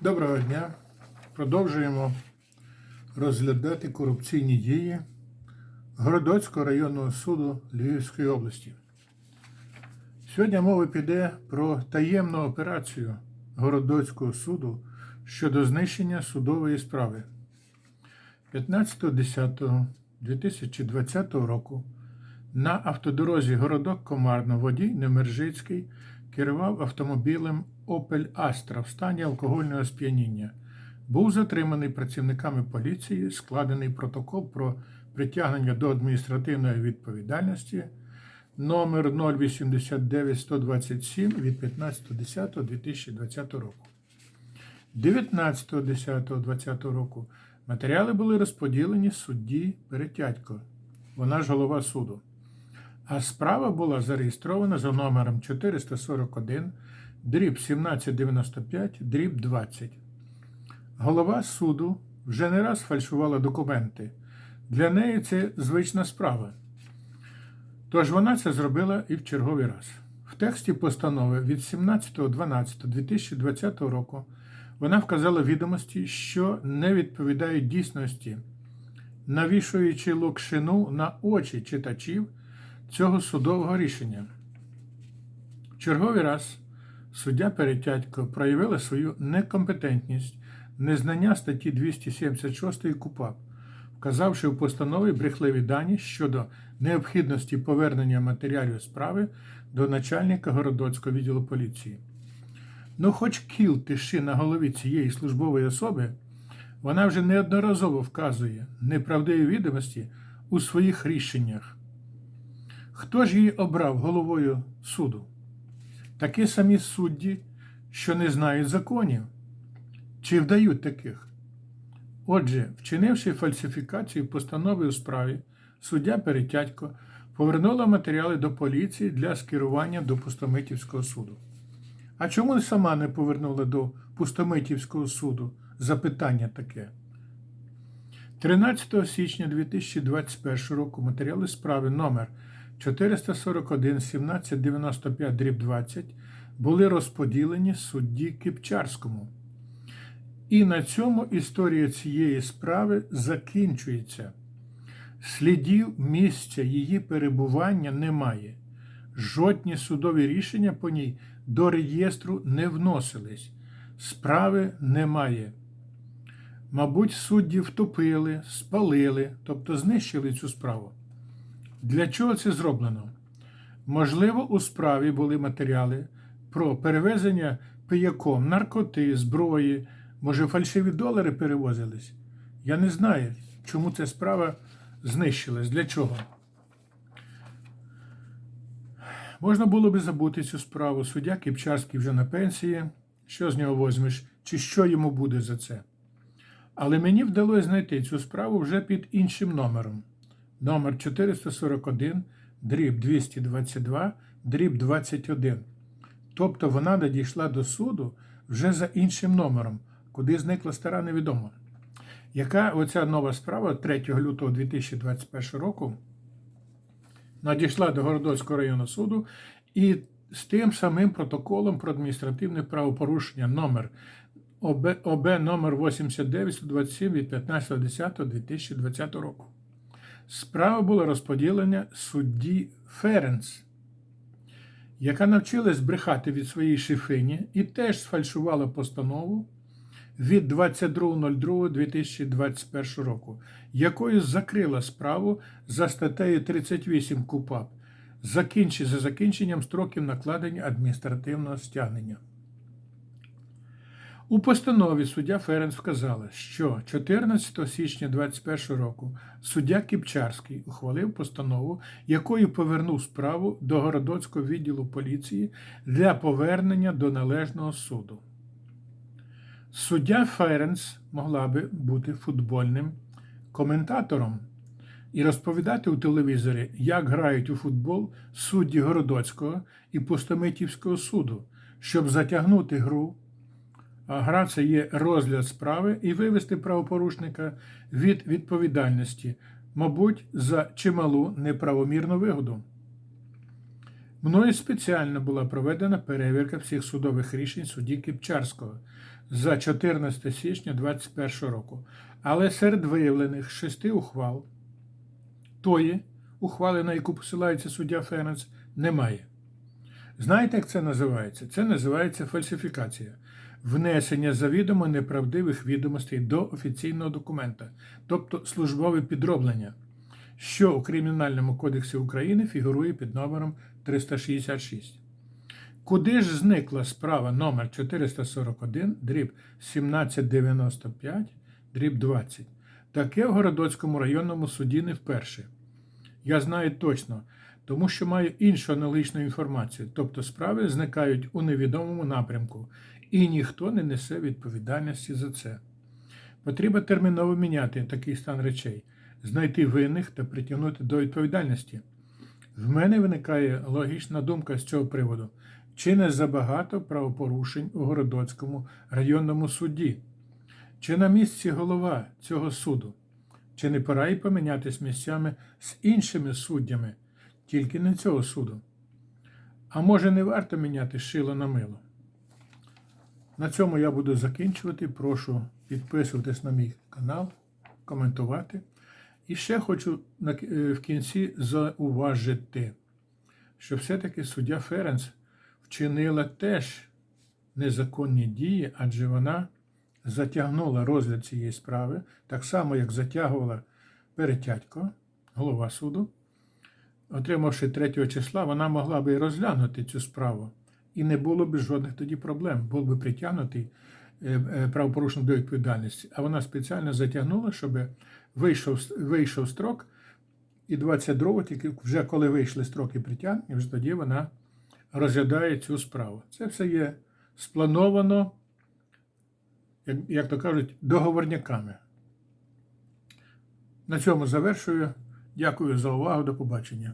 Доброго дня. Продовжуємо розглядати корупційні дії Городоцького районного суду Львівської області. Сьогодні мова піде про таємну операцію Городоцького суду щодо знищення судової справи. 15.10.2020 року на автодорозі Городок Комарно водій Немержицький керував автомобілем Opel Astra в стані алкогольного сп'яніння. Був затриманий працівниками поліції, складений протокол про притягнення до адміністративної відповідальності номер 089 127 від 15.10.2020 року. 19.10.2020 року матеріали були розподілені судді Перетятько, вона ж голова суду. А справа була зареєстрована за номером 441, дріб 1795, дріб 20. Голова суду вже не раз фальшувала документи. Для неї це звична справа. Тож вона це зробила і в черговий раз. В тексті постанови від 17.12.2020 року вона вказала відомості, що не відповідають дійсності, навішуючи локшину на очі читачів цього судового рішення. В черговий раз суддя Перетятько проявила свою некомпетентність, незнання статті 276 КУПАП, вказавши в постанові брехливі дані щодо необхідності повернення матеріалів справи до начальника Городоцького відділу поліції. Ну, хоч кіл тиши на голові цієї службової особи, вона вже неодноразово вказує неправдиві відомості у своїх рішеннях. Хто ж її обрав головою суду? Такі самі судді, що не знають законів, чи вдають таких. Отже, вчинивши фальсифікацію постанови у справі, суддя Перетятько повернула матеріали до поліції для скерування до Пустомитівського суду. А чому сама не повернула до Пустомитівського суду? Запитання таке. 13 січня 2021 року матеріали справи номер 441 1795 дріб 20 були розподілені судді Кипчарському. І на цьому історія цієї справи закінчується. Слідів місця її перебування немає. Жодні судові рішення по ній до реєстру не вносились. Справи немає. Мабуть, судді втопили, спалили, тобто знищили цю справу. Для чого це зроблено? Можливо, у справі були матеріали про перевезення пияком, наркоти, зброї, може, фальшиві долари перевозились. Я не знаю, чому ця справа знищилась, для чого. Можна було би забути цю справу. Суддя Кипчарський вже на пенсії. Що з нього возьмеш, чи що йому буде за це? Але мені вдалося знайти цю справу вже під іншим номером. Номер 441, дріб 222, дріб 21. Тобто вона надійшла до суду вже за іншим номером, куди зникла стара невідомо. Яка оця нова справа 3 лютого 2021 року надійшла до Городоцького районного суду і з тим самим протоколом про адміністративне правопорушення номер ОБ, ОБ номер 8927 від 15.10.2020 року. Справа була розподілена судді Ференц, яка навчилась брехати від своєї шифині і теж сфальшувала постанову від 22.02.2021 року, якою закрила справу за статтею 38 КУПАП за закінченням строків накладення адміністративного стягнення. У постанові суддя Ференц вказала, що 14 січня 2021 року суддя Кіпчарський ухвалив постанову, якою повернув справу до Городоцького відділу поліції для повернення до належного суду. Суддя Ференц могла би бути футбольним коментатором і розповідати у телевізорі, як грають у футбол судді Городоцького і Пустомитівського суду, щоб затягнути гру. Гра це є розгляд справи і вивести правопорушника від відповідальності, мабуть, за чималу неправомірну вигоду. Мною спеціально була проведена перевірка всіх судових рішень судді Кіпчарського за 14 січня 2021 року. Але серед виявлених шести ухвал тої ухвали, на яку посилається суддя Ференц, немає. Знаєте, як це називається? Це називається фальсифікація. Внесення завідомо неправдивих відомостей до офіційного документа, тобто службове підроблення, що у Кримінальному кодексі України фігурує під номером 366. Куди ж зникла справа номер 441, дріб 1795, дріб 20? Таке в Городоцькому районному суді не вперше. Я знаю точно, тому що маю іншу аналогічну інформацію, тобто справи зникають у невідомому напрямку, і ніхто не несе відповідальності за це. Потрібно терміново міняти такий стан речей, знайти винних та притягнути до відповідальності. В мене виникає логічна думка з цього приводу. Чи не забагато правопорушень у Городоцькому районному суді? Чи на місці голова цього суду? Чи не пора й помінятись місцями з іншими суддями, тільки не цього суду? А може не варто міняти шило на мило? На цьому я буду закінчувати. Прошу підписуватись на мій канал, коментувати. І ще хочу е, в кінці зауважити, що все-таки суддя Ференц вчинила теж незаконні дії, адже вона затягнула розгляд цієї справи, так само, як затягувала Перетятько, голова суду. Отримавши 3 числа, вона могла би і розглянути цю справу. І не було б жодних тоді проблем. Був би притягнутий е, е, правопорушник до відповідальності. А вона спеціально затягнула, щоб вийшов, вийшов строк, і 22-го, тільки вже коли вийшли строки притягнення, вже тоді вона розглядає цю справу. Це все є сплановано, як, як то кажуть, договорняками. На цьому завершую. Дякую за увагу. До побачення.